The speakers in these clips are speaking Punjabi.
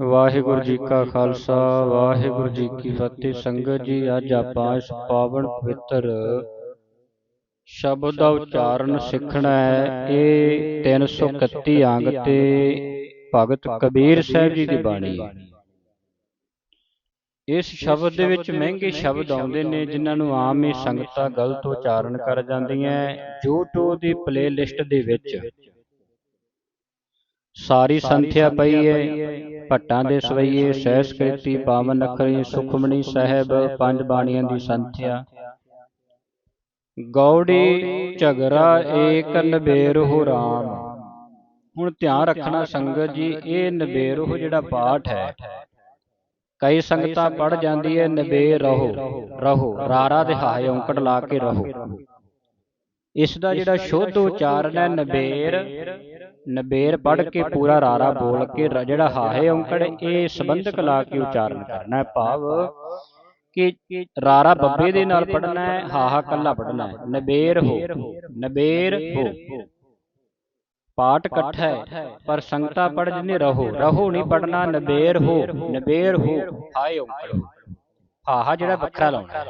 ਵਾਹਿਗੁਰੂ ਜੀ ਕਾ ਖਾਲਸਾ ਵਾਹਿਗੁਰੂ ਜੀ ਕੀ ਫਤਿਹ। ਸੰਗਤ ਜੀ ਅੱਜ ਆਪਾਂ ਇਸ ਪਾਵਨ ਪਵਿੱਤਰ ਸ਼ਬਦ ਦਾ ਉਚਾਰਨ ਸਿੱਖਣਾ ਹੈ। ਇਹ 331 ਅੰਗ ਤੇ ਭਗਤ ਕਬੀਰ ਸਾਹਿਬ ਜੀ ਦੀ ਬਾਣੀ। ਹੈ ਇਸ ਸ਼ਬਦ ਦੇ ਵਿੱਚ ਮਹਿੰਗੇ ਸ਼ਬਦ ਆਉਂਦੇ ਨੇ ਜਿਨ੍ਹਾਂ ਨੂੰ ਆਮ ਹੀ ਸੰਗਤਾਂ ਗਲਤ ਉਚਾਰਨ ਕਰ ਜਾਂਦੀਆਂ YouTube ਦੀ ਪਲੇਲਿਸਟ ਦੇ ਵਿੱਚ। ਸਾਰੀ ਸੰਥਿਆ ਪਈ ਹੈ ਭੱਟਾਂ ਦੇ ਸਵਈਏ ਸਹਿਸਕ੍ਰਿਤੀ ਪਾਵਨ ਅਖਰੀ ਸੁਖਮਣੀ ਸਾਹਿਬ ਪੰਜ ਬਾਣੀਆਂ ਦੀ ਸੰਥਿਆ। ਗੌੜੀ ਝਗਰਾ ਏਕ ਨਬੇਰਹੁ ਰਾਮ। ਹੁਣ ਧਿਆਨ ਰੱਖਣਾ ਸੰਗਤ ਜੀ ਇਹ ਨਬੇਰਹੁ ਜਿਹੜਾ ਪਾਠ ਹੈ। ਕਈ ਸੰਗਤਾਂ ਪੜ ਜਾਂਦੀ ਹੈ ਨਬੇਰ ਰਹੋ ਰਹੋ ਰਾਰਾ ਦੇ ਹਾਏ ਔਂਕੜ ਲਾ ਕੇ ਰਹੋ। ਇਸ ਦਾ ਜਿਹੜਾ ਸ਼ੁੱਧ ਉਚਾਰਨ ਹੈ ਨਬੇਰ ਨਬੇਰ ਪੜ ਕੇ ਪੂਰਾ ਰਾਰਾ ਬੋਲ ਕੇ ਜਿਹੜਾ ਹਾਏ ਔਂਕੜ ਇਹ ਸੰਬੰਧਕ ਲਾ ਕੇ ਉਚਾਰਨ ਕਰਨਾ ਹੈ ਭਾਵ ਕਿ ਰਾਰਾ ਬੱਬੇ ਦੇ ਨਾਲ ਪੜਨਾ ਹੈ ਹਾਹਾ ਕੱਲਾ ਪੜਨਾ ਹੈ। ਨਬੇਰ ਹੋ ਨਬੇਰ ਹੋ ਪਾਠ ਇਕੱਠਾ ਹੈ ਪਰ ਸੰਗਤਾ ਪੜ ਜਿੰਨੇ ਰਹੋ। ਰਹੋ ਨਹੀਂ ਪੜਨਾ ਨਬੇਰ ਹੋ ਨਬੇਰ ਹੋ ਹਾਏ ਓੰਕੜ ਹਾਹਾ ਜਿਹੜਾ ਵੱਖਰਾ ਲਾਉਣਾ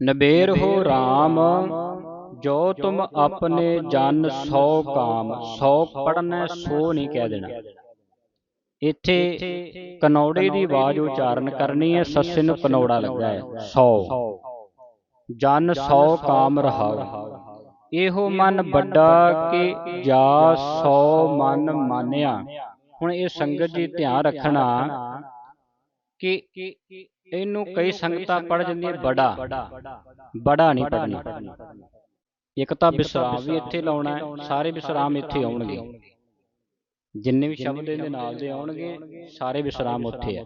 ਨਬੇਰ ਹੋ RAM ਜੋ ਤੁਮ ਆਪਣੇ ਜਨ ਸੌ ਕਾਮ, ਸੌ ਪੜਨਾ ਸੋ ਨਹੀਂ ਕਹਿ ਦੇਣਾ। ਇੱਥੇ ਕਨੌੜੇ ਦੀ ਆਵਾਜ਼ ਉਚਾਰਨ ਕਰਨੀ ਹੈ, ਸੱਸੇ ਨੂੰ ਕਨੌੜਾ ਲੱਗਾ ਹੈ 100 ਜਨ 100 ਕਾਮ ਰਹਾਉ। ਇਹੋ ਮਨ ਵੱਡਾ ਕਿ ਜਾ 100 ਮਨ ਮਾਨਿਆ। ਹੁਣ ਇਹ ਸੰਗਤ ਜੀ ਧਿਆਨ ਰੱਖਣਾ ਕਿ ਇਹਨੂੰ ਕਈ ਸੰਗਤਾਂ ਪੜ ਜਾਂਦੀਆਂ, ਬੜਾ। ਬੜਾ ਨਹੀਂ ਪੜਨਾ ਇੱਕ ਤਾਂ ਵਿਸਰਾਮ ਵੀ ਇੱਥੇ ਲਾਉਣਾ ਹੈ ਸਾਰੇ ਵਿਸਰਾਮ ਇੱਥੇ ਆਉਣਗੇ। ਜਿੰਨੇ ਵੀ ਸ਼ਬਦ ਇਹਦੇ ਨਾਲ ਦੇ ਆਉਣਗੇ ਸਾਰੇ ਵਿਸਰਾਮ ਉੱਥੇ ਆ।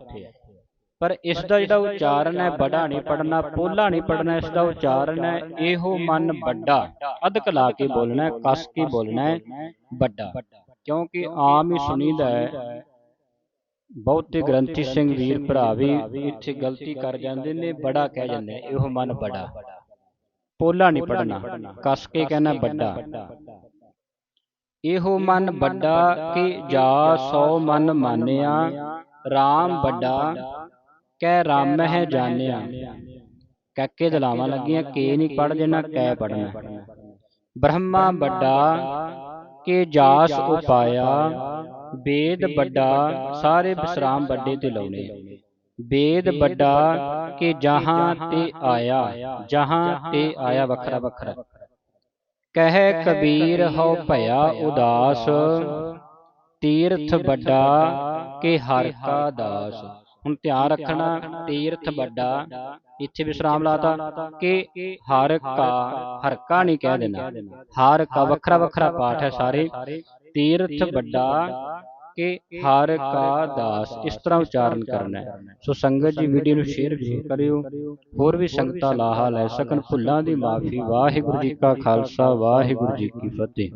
ਪਰ ਇਸ ਦਾ ਜਿਹੜਾ ਉਚਾਰਨ ਹੈ ਬੜਾ ਨਹੀਂ ਪੜਨਾ ਪੋਲਾ ਨਹੀਂ ਪੜਨਾ ਇਸ ਦਾ ਉਚਾਰਨ ਹੈ ਇਹੋ ਮਨ ਵੱਡਾ। ਅਧਕ ਲਾ ਕੇ ਬੋਲਣਾ ਕਸ ਕੇ ਬੋਲਣਾ ਵੱਡਾ। ਕਿਉਂਕਿ ਆਮ ਹੀ ਸੁਣੀਦਾ ਹੈ ਬਹੁਤੇ ਗ੍ਰੰਥੀ ਸਿੰਘ ਵੀਰ ਭਰਾ ਵੀ ਇੱਥੇ ਗਲਤੀ ਕਰ ਜਾਂਦੇ ਨੇ ਬੜਾ ਕਹਿ ਜਾਂਦੇ ਇਹੋ ਮਨ ਬੜਾ ਪੋਲਾ ਨਹੀਂ ਪੜਨਾ ਕਸ ਕੇ ਕਹਿਣਾ ਵੱਡਾ। ਇਹੋ ਮਨ ਵੱਡਾ ਕਿ ਜਾ ਸੋ ਮਨ ਮਾਨਿਆ RAM ਵੱਡਾ ਕਹਿ ਰਾਮ ਹੈ ਜਾਣਿਆ। ਕੱਕੇ ਦਲਾਵਾਂ ਲੱਗੀਆਂ ਕੇ ਨਹੀਂ ਪੜ ਦੇਣਾ ਕਹਿ ਪੜਨਾ ਬ੍ਰਹਮਾ ਵੱਡਾ ਕਿ ਜਾਸ ਉਪਾਇਆ। ਵੇਦ ਵੱਡਾ ਸਾਰੇ ਵਿਸਰਾਮ ਵੱਡੇ ਤੇ ਲਾਉਣੇ। ਵੇਦ ਵੱਡਾ ਕਿ ਜਹਾਂ ਤੇ ਆਇਆ। ਜਹਾਂ ਤੇ ਆਇਆ ਵੱਖਰਾ ਵੱਖਰਾ। ਕਹਿ ਕਬੀਰ ਹਉ ਭਇਆ ਉਦਾਸ। ਤੀਰਥ ਵੱਡਾ ਕਿ ਹਰ ਕਾ ਦਾਸ। ਹੁਣ ਧਿਆਨ ਰੱਖਣਾ ਤੀਰਥ ਵੱਡਾ। ਇੱਥੇ ਵਿਸਰਾਮ ਲਾਤਾ ਕਿ ਹਰ ਕਾ ਹਰ ਕਾ ਨਹੀਂ ਕਹਿ ਦੇਣਾ। ਹਰ ਕਾ ਵੱਖਰਾ ਵੱਖਰਾ ਪਾਠ ਹੈ ਸਾਰੇ। ਤੀਰਥ ਵੱਡਾ ਕਿ ਹਰ ਕਾ ਦਾਸ ਇਸ ਤਰ੍ਹਾਂ ਉਚਾਰਨ ਕਰਨਾ ਹੈ। ਸੋ ਸੰਗਤ ਜੀ ਵੀਡੀਓ ਨੂੰ ਸ਼ੇਅਰ ਜ਼ਰੂਰ ਕਰਿਓ। ਹੋਰ ਵੀ ਸੰਗਤਾਂ ਲਾਹਾ ਲੈ ਸਕਣ। ਭੁੱਲਾਂ ਦੀ ਮਾਫੀ। ਵਾਹਿਗੁਰੂ ਜੀ ਕਾ ਖਾਲਸਾ ਵਾਹਿਗੁਰੂ ਜੀ ਕੀ ਫਤਿਹ।